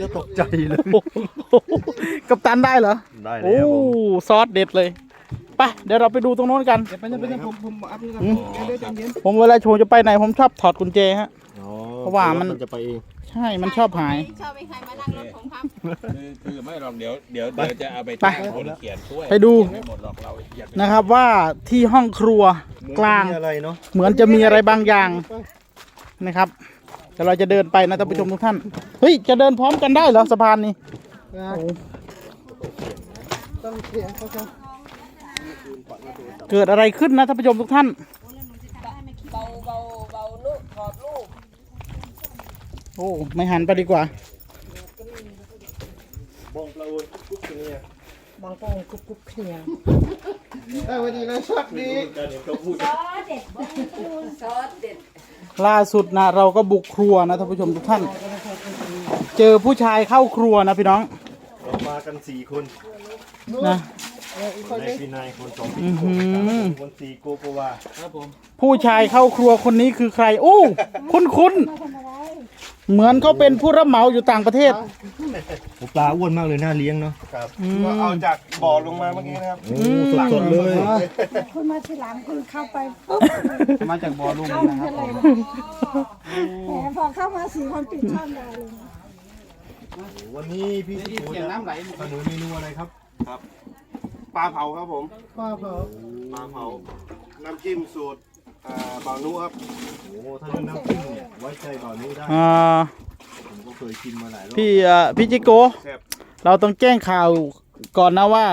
จะตกใจเลยโอ้โหกัปตันได้เหรอ ได้แล้โอ้วผมซอสเด็ดเลย ไป เดี๋ยวเราไปดูตรงโน้นกัน เดี๋ยวไปเดี๋ยวไปเดี๋ยวผมผมอัพนี่ก่อนเดี๋ยวเดี๋ยวใจเย็นผมเวลาโชว์จะไปไหน ผมชอบถอดกุญแจฮะ อ๋อเพราะว่ามัน จะไปเองใช่ มันชอบหาย ชอบไปใครมานั่งรถผมครับ คือคือไม่หรอกเดี๋ยวเดี๋ยวเดี๋ยวจะเอาไปไปจ้างคนเขียนช่วยไปดูไม่หมดหรอกเราเขียนนะครับว่าที่ห้องครัวกลางมีอะไรเนาะเหมือนจะมีอะไรบางอย่างนะครับ เดี๋ยวเราจะเดินไปนะท่านผู้ชมทุกท่าน เฮ้ย จะเดินพร้อมกันได้เหรอสะพานนี้โอ้เกิดอะไรขึ้นนะท่านผู้ชมทุกท่าน เบาเบาเบาลูกถอดลูก โอ้ ไม่หันไปดีกว่าบองปลาอุนกุ๊กเนี่ย บางปงกุบกุบเขียวได้วันนี้นะชักดีการเห็นเขาพูดซอสเด็ดซอสเด็ดล่าสุดนะเราก็บุกครัวนะท่านผู้ชมทุกท่าน เจอผู้ชายเข้าครัวนะพี่น้อง เรามากันสี่คนนะ นายพี่นายคนสองพี่อื้อหือคนสี่โกโกวาครับผมผู้ชายเข้าครัวคนนี้คือใครโอ้คุ้นคุ้นๆเหมือนเขาเป็นผู้รับเหมาอยู่ต่างประเทศ โอ้ปลาอ้วนมากเลยน่าเลี้ยงเนาะครับอืมก็เอาจากบ่อลงมาเมื่อกี้นะครับโอ้สดๆเลยคุณมาทีหลังคุณเข้าไปปุ๊บมาจากบ่อลุงเข้านะคมารับเลยนะแหมพอเข้ามาสี่คนปิดช่องได้เลยนะวันนี้พี่สิเสีโกยงจะน้ำไหลเสนอเมนูอะไรครับ ปลาเผาครับผมป้าเผาปลาเผาน้ำจิ้มสูตรอ่าบ่าวนุครับโอ้ถ้าเรื่องน้ำจิ้มเนี่ยไว้ใจบ่าวนี้ได้อ่าผมก็เคยกินมาหลายรอบพี่อะพี่จิโก แซ่บเราต้องแจ้งข่าวก่อนนะว่า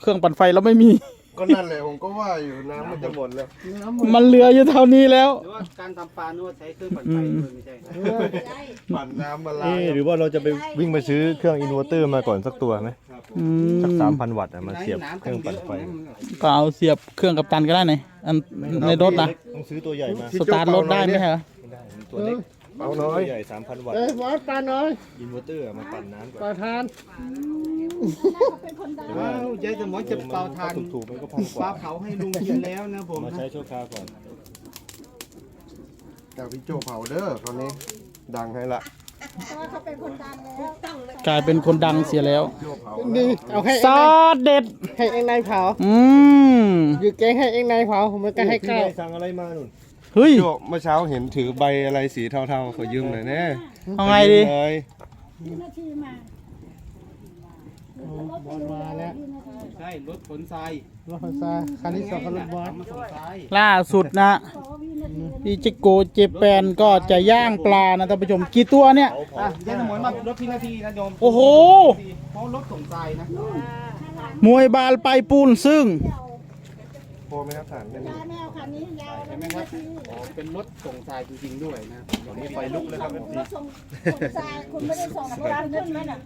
เครื่องปั่นไฟเราไม่มี ก็นั่นแหละผมก็ว่าอยู่น้ำมันจะหมดแล้วมันเหลืออยู่เท่านี้แล้ว หรือว่าการทำปลานวดใช้เครื่องปั่นอืไฟมไม่ใช่ปั่นน้ำมาล้าเอ๊ะงหรือว่าเราจะไปวิ่งไปซื้อเครื่องอินเวอร์เตอร์มาก่อนสักตัวไหมอืสักมสามพันวัตต์อะมาเสียบเครื่องปั่นไฟก็เอาเสียบเครื่องกับตันก็ได้ในอันในรถนะต้องซื้อตัวใหญ่มาสตาร์ทรถได้ไหมเหรอไม่ได้มีตัวเล็ก เบาน้อยตัวใหญ่สามพันวัตต์เอ้ยวัดปลาน้อยอินเวอร์เตอร์อะมาปั่นน้ำก่อนปลาทานเป็นคนดังว้าวยายสมอนจะเป่าทานถูกๆมันก็พันกปลาว่าเผาให้ลุงกินแล้วนะผมมาใช้ชั่วคราวก่อนจากพี่โจเผาเด้อตอนนี้ ดังให้ละเพราะว่าเขาเป็นคนดังแล้วกลายเป็นคนดังเสียแล้วโจเผานี่เอาให้ซอสเด็ด ให้เองนายเผาอืมอยู่แกงให้เองนายเผาผมไม่กล้าให้พี่ข้าวนายสั่งอะไรมาหนุน เฮ้ยโจเมื่อเช้าเห็นถือใบอะไรสีเทาๆขอยืมหน่อยแน่เอาไงดีเลยวินาทีมาบอลมาแล้วใช่รถขนทรายรถไฟฟ้าคันที่สองก็รถบอลมาส่งทรายล่าสุดนะบอกว่าวินาทีพี่จิโกเจแปนก็จะย่างปลานะท่านผู้ชมกี่ตัวเนี่ย อะยายสมอนมารถพินาทีนะโยมโอ้โห เพราะรถส่งทรายนะ มวยบาลไปปูนซึ่ง พอไหมครับฐานแค่นี้ยาแมวคันนี้ยาวแล้ววินาทีอ๋อเป็นรถส่งทรายจริงๆด้วยนะอย่างนี้ไฟลุกเลยครับรถส่งส่งทรายคุณไม่ได้ส่งโบราณขึ้นไหมน่ะ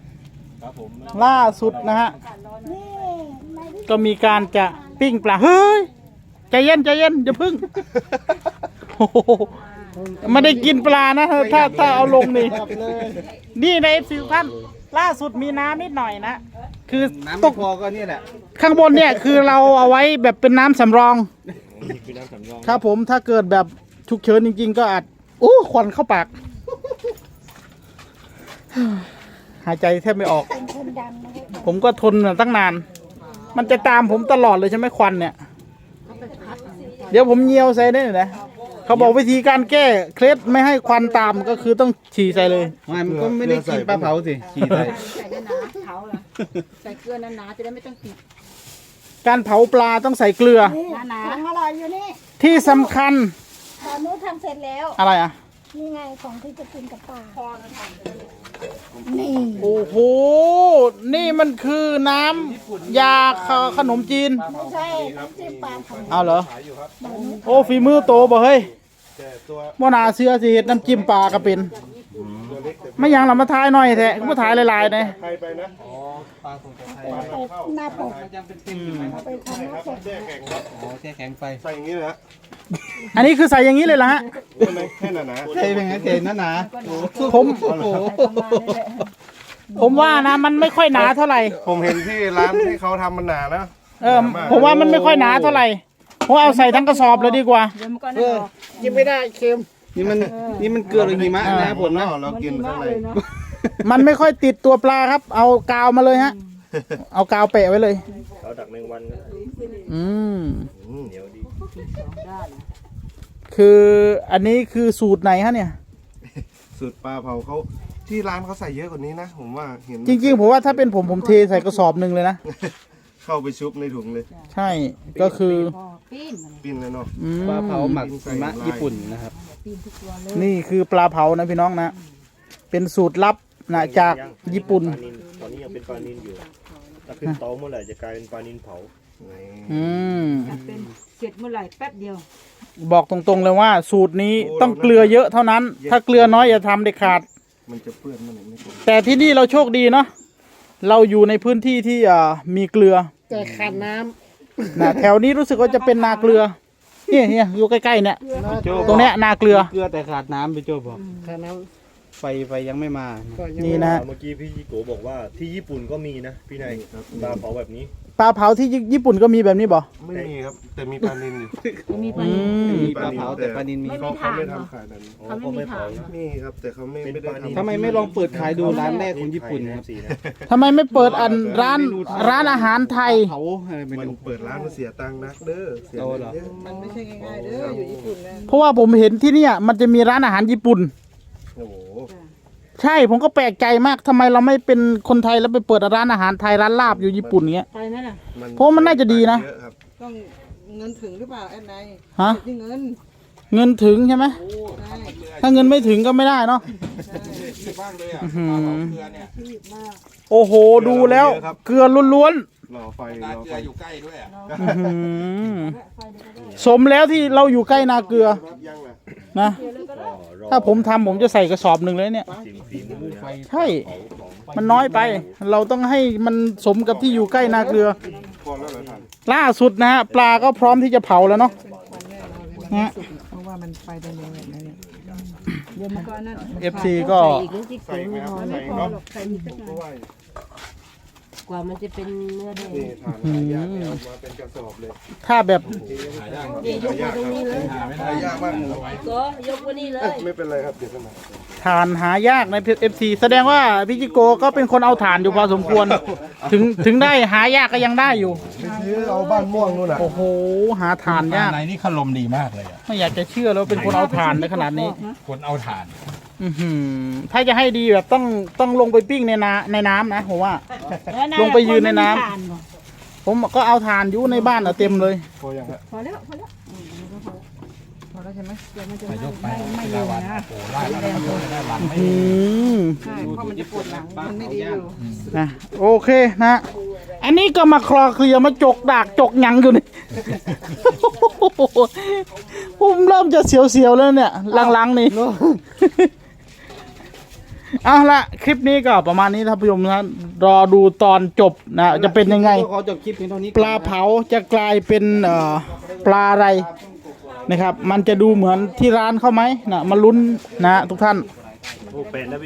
ครับผมล่าสุดนะฮะ นี่ในที่ก็มีการจะปิ้งปลาเฮ้ยใจเย็นใจเย็นอย่าพึ่งโอ้โหไม่ได้กินปลานะถ้าถ้าเอาลงนี่ นี่ในสิท่านล่าสุดมีน้ำนิดหน่อยนะ คือน้ำตไม่กพอก็เนี่ยแหละข้างบนเนี่ยคือเราเอาไว้แบบเป็นน้ำสำรอง นี่คือน้ำสำรองครับผมถ้าเกิดแบบฉุกเฉินจริง ๆ ก็อาจโอ้ควันเข้าปาก หายใจแทบไม่ออก เป็นคนดังนะคะผมก็ทนมาตั้งนาน มันจะตามผมตลอดเลยใช่ไหมควันเนี่ย เดี๋ยวผมเยียวใส่ได้เลยนะเขาบอกวิธีการแก้เคล็ดไม่ให้ควันตามก็คือต้องฉี่ใส่เลย ไม่มันก็ไม่ได้กินปลาเผาสิขี่ไปใส่หนาๆเผาเหรอ ใส่เกลือหนาๆจะได้ไม่ต้องติดการเผาปลาต้องใส่เกลือ นี่ของอร่อยอยู่นี่ที่สำคัญตอนนู้นทำเสร็จแล้ว อะไรอะ นี่ไงของที่จะกินกับปลานี่ โอ้โห นี่มันคือน้ำยาขนมจีน ไม่ใช่น้ำจิ้มปลาของเอาเหรอโอ้ฝีมือโตบ่เฮ้ยแต่ตัวบ่นาเสื้อสิเฮ็ดน้ำจิ้มปลาก็เป็นตัวเล็กแต่ ไม่อยังเรามาทายหน่อยแท้มาทายหลายๆนะใครไปนะอ๋อปลาส่งจากไทยหน้าปกมันยังเป็นติ่มอยู่ไหมครับไปทำหน้าปกแช่แข็งครับอ๋อแช่แข็งไปใส่อย่างนี้เลยฮะอันนี้คือใส่อย่างนี้เลยเหรอฮะใช่ไหมแค่หนาหนาใช่เป็นไงเจนหนาหนาผมผมว่านะมันไม่ค่อยหนาเท่าไหร่ ผมเห็นที่ร้านที่เขาทำมันหนานะเออผมว่ามันไม่ค่อยหนาเท่าไหร่ผมเอาใส่ทั้งกระสอบเลยดีกว่าเดี๋ยวมันก็น่าออกกินไม่ได้เค็ม นี่มันนี่มันเกลือหรือหิมะนะครับผมนะเรากินข้างในมันไม่ค่อยติดตัวปลาครับ เอากาวมาเลยฮะ เอากาวแปะไว้เลยเขาดักแมงวันนะอืมเหนียวดีคืออันนี้คือสูตรไหนฮะเนี่ย สูตรปลาเผาเขาที่ร้านเขาใส่เยอะกว่านี้นะ ผมว่าเห็นจริง ๆ ผมว่าถ้าเป็นผมผมเทใส่กระสอบหนึ่งเลยนะ เข้าไปชุบในถุงเลยใช่ก็คือ ปิ้นเลยเนาะอืมปลาเผาหมักหิมะญี่ปุ่นนะครับ นี่คือปลาเผานะพี่น้องนะ เป็นสูตรลับนะจากญี่ปุ่น ปลานิลตอนนี้ยังเป็นปลานิลอยู่ ถ้าขึ้นเตาเมื่อไหร่จะกลายเป็นปลานิลเผาอืมเป็นเสร็จเมื่อไหร่แป๊บเดียวบอกตรงๆเลยว่า สูตรนี้ต้องเกลือเยอะเท่านั้น ถ้าเกลือน้อยอย่าทำเด็ดขาด มันจะเปื้อนมันไม่ถูกแต่ที่นี่เราโชคดีเนาะเราอยู่ในพื้นที่ที่อ่ามีเกลือ แต่ขาดน้นะแถวนี้รู้สึกว่าจะเป็นนาเกลือ เนี่ยเนี่ยอยู่ใกล้ๆเนี่ยตรงเนี้ยนาเกลือ เกลือแต่ขาดน้ำไปโจ้บอกำขาดน้ไฟไฟยังไม่มาำก็ยังนี่นะ เมื่อกี้พี่โกบอกว่าที่ญี่ปุ่นก็มีนะ พี่นายปลาเผาแบบนี้ ปลาเผาที่ญี่ปุ่นก็มีแบบนี้บ่ไม่มีครับ แต่มีปลานิลอยู่อืมมีปลาเผาแต่ปลานินมีเขาเขาไม่ทำขายแบบนี้อ๋อก็ไม่เผานะนี่ครับ แต่เขาไม่เป็นไม่ได้ปลานิลทำ ทำไมไม่ลองเปิดขายดูร้านแรกของญี่ปุ่นครับสีนะทำไมไม่เปิดอันร้านร้านอาหารไทย เผาอะไรไม่มันรู้ เปิดร้านมันเสียตังค์นักเด้อ เสียโอ้เหรอเยอะมันไม่ใช่ง่ายๆเด้ออยู่ญี่ปุ่นนะเพราะว่าผมเห็นที่เนี่ยมันจะมีร้านอาหารญี่ปุ่น โอ้โห ใช่ผมก็แปลกใจมากทำไมเราไม่เป็นคนไทยแล้วไปเปิดร้านอาหารไทยร้านลาบอยู่ญี่ปุ่นเงี้ย ไปนั่นน่ะ เพราะมันน่าจะดีนะ เยอครับต้องเงินถึงหรือเปล่าแอนไนฮะ ที่เงินเงินถึงใช่ไหมใช่ถ้าเงินไม่ถึงก็ไม่ได้เนาะอื้อหือโอ้โหดูแล้ว เกลือล้วนรอไฟรอไฟๆอื้อหือสมแล้วที่เราอยู่ใกล้นาเกลือยังนะนะ ถ้าผมทำผมจะใส่กระสอบหนึ่งเลยเนี่ยจริงฝีมือนะใช่ มันน้อยไป เราต้องให้มันสมกับที่อยู่ใกล้นาเกลือ พอแล้วเหรอท่านล่าสุดนะฮะปลาก็พร้อมที่จะเผาแล้วเนาะนะฮะ เพราะว่ามันไปได้เร็วแบบนั้นเนี่ยเดี๋ยวมันก็นั่น FC ก็ ใส่ไหมครับใส่เนาะเพราะว่า กว่ามันจะเป็นเนื้อแดงนี่ทานหายากเนี่ยเอามาเป็นกระสอบเลยถ้าแบบหายากครับหายากมากก็ยกวันนี้เลยไม่เป็นไรครับเดี๋ยวกันนะฐานหายากในเอฟซีแสดงว่าพี่จิโกก็เป็นคนเอาฐานอยู่พอสมควร ถึงถึงได้หายากก็ยังได้อยู่ ไปซื้อเอาบ้านม่วงนู่นน่ะโอ้โห หาฐานยาก ในนี่เขาลมดีมากเลยอะไม่อยากจะเชื่อแล้วาเป็นคนเอาฐานในขนาดนี้ คนเอาถ่าน อือหือถ้าจะให้ดีแบบต้องต้องลงไปปิ้งในนาในน้ำนะผมว่า ลงไปยืนในน้ำ ผมก็เอาฐานอยู่ในบ้านอะเต็มเลย พอยังฮะพอแล้วพอแล้วพอแล้วใช่ไหมเดี๋ยวมันจะไปยกไปไม่ที่เร็ลาววันนะ โอ้โหไล่แล้วมันโดนได้หลังไม่อืมใช่เพราะมันจะปวดหลังมันไม่ดีอยู่นะโอเคนะ อันนี้ก็มาคลอเคลียร์มาจกดากจกหยังอยู่นี่ ผมเริ่มจะเสียวๆแล้วเนี่ยหลังๆนี่ เอาละคลิปนี้ก็ประมาณนี้ท่านผู้ชมนะรอดูตอนจบนะจะเป็นยังไง ขอจบคลิปเพียงเท่านี้ปลาเผาจะกลายเป็นเอ่อปลาอะไรนะครับ มันจะดูเหมือนที่ร้านเขาไหมนะมาลุ้นนะทุกท่าน โอ้เป็นนะพี่